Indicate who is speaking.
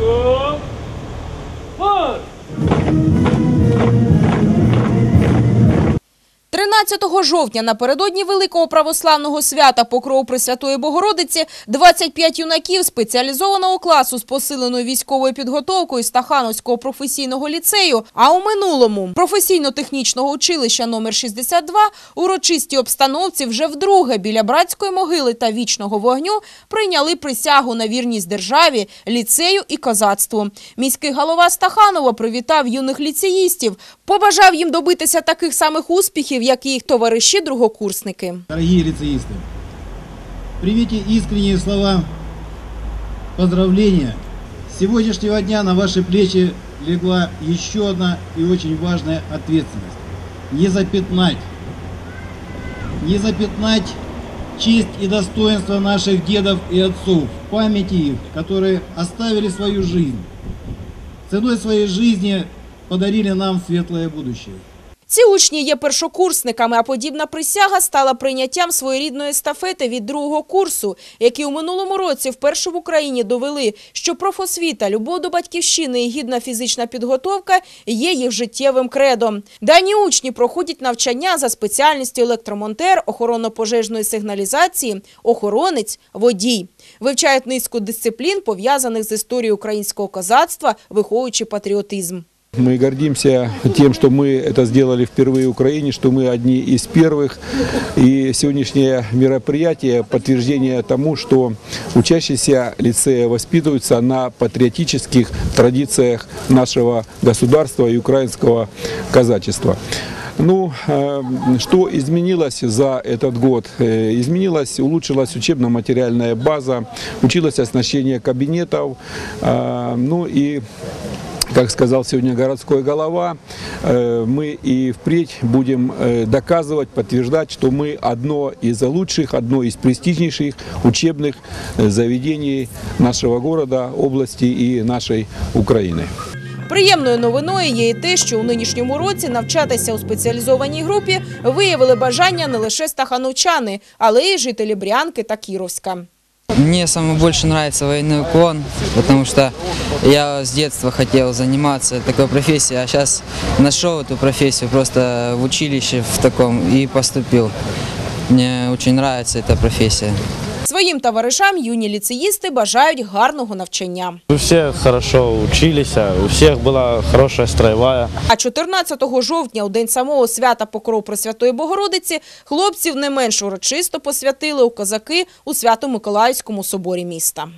Speaker 1: Good. 13 жовтня напередодні Великого православного свята Покров Пресвятої Богородиці 25 юнаків спеціалізованого класу з посиленою військовою підготовкою Стахановського професійного ліцею, а у минулому професійно-технічного училища номер 62 у урочистій обстановці вже вдруге біля братської могили та вічного вогню прийняли присягу на вірність державі, ліцею і козацтву. Міський голова Стаханова привітав юних ліцеїстів, побажав їм добитися таких самих успіхів, як і їх товариші-другокурсники.
Speaker 2: Дорогие лицеисты, примите искренние слова поздравления. С сегодняшнего дня на ваши плечи легла еще одна и очень важная ответственность. Не запятнать, не запятнать честь и достоинство наших дедов и отцов, памяти их, которые оставили свою жизнь. Ценой своей жизни подарили нам светлое будущее.
Speaker 1: Ці учні є першокурсниками, а подібна присяга стала прийняттям своєрідної естафети від другого курсу, які у минулому році вперше в Україні довели, що профосвіта, любов до батьківщини і гідна фізична підготовка є їх життєвим кредом. Дані учні проходять навчання за спеціальністю електромонтер, охоронно-пожежної сигналізації, охоронець, водій. Вивчають низку дисциплін, пов'язаних з історією українського козацтва, виховуючи патріотизм.
Speaker 3: Мы гордимся тем, что мы это сделали впервые в Украине, что мы одни из первых. И сегодняшнее мероприятие – подтверждение тому, что учащиеся лицея воспитываются на патриотических традициях нашего государства и украинского казачества. Ну, э, что изменилось за этот год? Э, Изменилась, улучшилась учебно-материальная база, училось оснащение кабинетов, э, ну и как сказал сегодня городской голова, э, мы и впредь будем э, доказывать, подтверждать, что мы одно из лучших, одно из престижнейших учебных э, заведений нашего города, области и нашей Украины.
Speaker 1: Приємною новиною є і те, що у нинішньому році навчатися у спеціалізованій групі виявили бажання не лише стахановчани, але й жителі Брянки та Кіровська.
Speaker 4: Мне самое больше нравится военный уклон, потому что я с детства хотел заниматься такой профессией, а сейчас нашел эту профессию просто в училище в таком и поступил. Мне очень нравится эта профессия.
Speaker 1: Своїм товаришам юні ліцеїсти бажають гарного навчання.
Speaker 5: У всех хорошо вчилися, у всіх була хороша строєва.
Speaker 1: А 14 жовтня, у день самого свята Покров Пресвятої Богородиці, хлопців не менш урочисто посвятили у козаки у Свято-Миколаївському соборі міста.